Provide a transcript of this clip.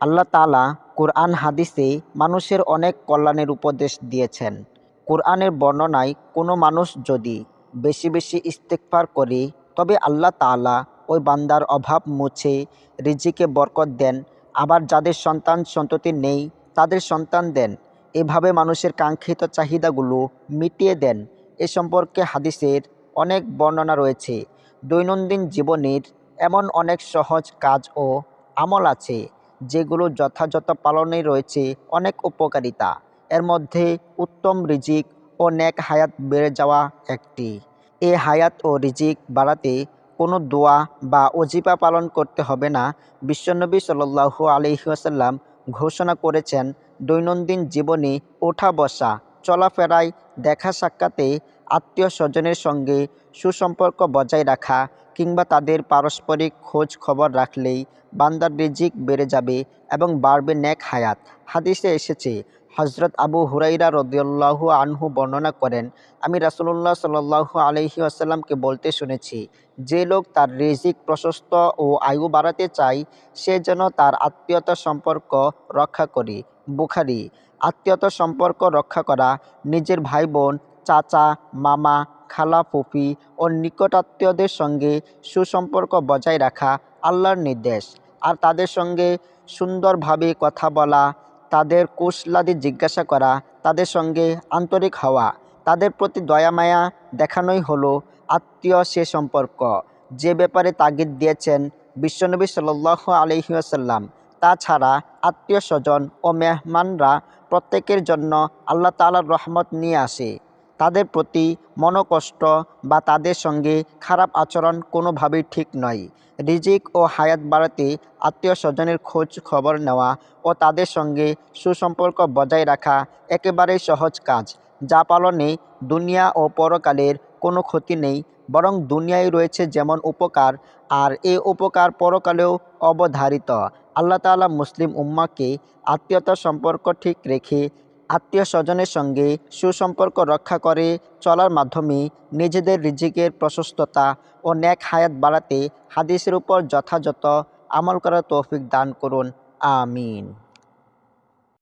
আল্লাহ তাআলা কোরআন হাদিসে মানুষের অনেক কল্যাণের উপদেশ দিয়েছেন। কোরআনের বর্ণনায় কোনো মানুষ যদি বেশি বেশি ইস্তেগফার করে, তবে আল্লাহ তাআলা ওই বান্দার অভাব মুছে, রিজিকে বরকত দেন। আবার যাদের সন্তান সন্ততি নেই, তাদের সন্তান দেন। এভাবে মানুষের কাঙ্ক্ষিত চাহিদাগুলো মিটিয়ে দেন। এ সম্পর্কে হাদিসের অনেক বর্ণনা রয়েছে। দৈনন্দিন জীবনের এমন অনেক সহজ কাজ ও আমল আছে যেগুলো যথাযথ পালনে রয়েছে অনেক উপকারিতা। এর মধ্যে উত্তম রিজিক ও নেক হায়াত বেড়ে যাওয়া একটি। এ হায়াত ও রিজিক বাড়াতে কোনো দোয়া বা অজিপা পালন করতে হবে না, বিশ্বনবী সাল্লাল্লাহু আলাইহি ওয়াসাল্লাম ঘোষণা করেছেন, দৈনন্দিন জীবনে ওঠা বসা, চলাফেরায় দেখা সাক্ষাতে আত্মীয় স্বজনের সঙ্গে সুসম্পর্ক বজায় রাখা কিংবা তাদের পারস্পরিক খোঁজ খবর রাখলেই বান্দার রিজিক বেড়ে যাবে এবং বাড়বে নেক হায়াত। হাদিসে এসেছে হজরত আবু হুরাইরা রদিয়াল্লাহু আনহু বর্ণনা করেন, আমি রাসুলুল্লাহ সাল্লাহু আলহি আসাল্লামকে বলতে শুনেছি, যে লোক তার রিজিক প্রশস্ত ও আয়ু বাড়াতে চায়, সে যেন তার আত্মীয়তা সম্পর্ক রক্ষা করে। বুখারি, আত্মীয়তা সম্পর্ক রক্ষা করা, নিজের ভাই বোন চাচা, মামা খালা, ফুফি ও নিকটাত্মীয়দের সঙ্গে সুসম্পর্ক বজায় রাখা আল্লাহর নির্দেশ। আর তাদের সঙ্গে সুন্দরভাবে কথা বলা, তাদের কুশলাদি জিজ্ঞাসা করা, তাদের সঙ্গে আন্তরিক হওয়া, তাদের প্রতি দয়া মায়া দেখানোই হলো আত্মীয় সে সম্পর্ক। যে ব্যাপারে তাগিদ দিয়েছেন বিশ্বনবী সাল্লাহ আলহিউসাল্লাম তাছাড়া আত্মীয় স্বজন ও মেহমানরা প্রত্যেকের জন্য আল্লাহ তালার রহমত নিয়ে আসে। তাদের প্রতি মনোকষ্ট বা তাদের সঙ্গে খারাপ আচরণ কোনোভাবেই ঠিক নয়। রিজিক ও হায়াত বাড়াতে আত্মীয় স্বজনের খোঁজ খবর নেওয়া ও তাদের সঙ্গে সুসম্পর্ক বজায় রাখা একেবারেই সহজ কাজ। যা পালনে দুনিয়া ও পরকালের কোনো ক্ষতি নেই, বরং দুনিয়ায় রয়েছে যেমন উপকার, আর এ উপকার পরকালেও অবধারিত। আল্লাহ তালা মুসলিম উম্মাকে আত্মীয়তা সম্পর্ক ঠিক রেখে আত্মীয় স্বজনের সঙ্গে সুসম্পর্ক রক্ষা করে চলার মাধ্যমে নিজেদের রিজিকের প্রশস্ততা ও ন্যাক হায়াত বাড়াতে হাদিসের উপর যথাযথ আমল করার তৌফিক দান করুন। আমিন।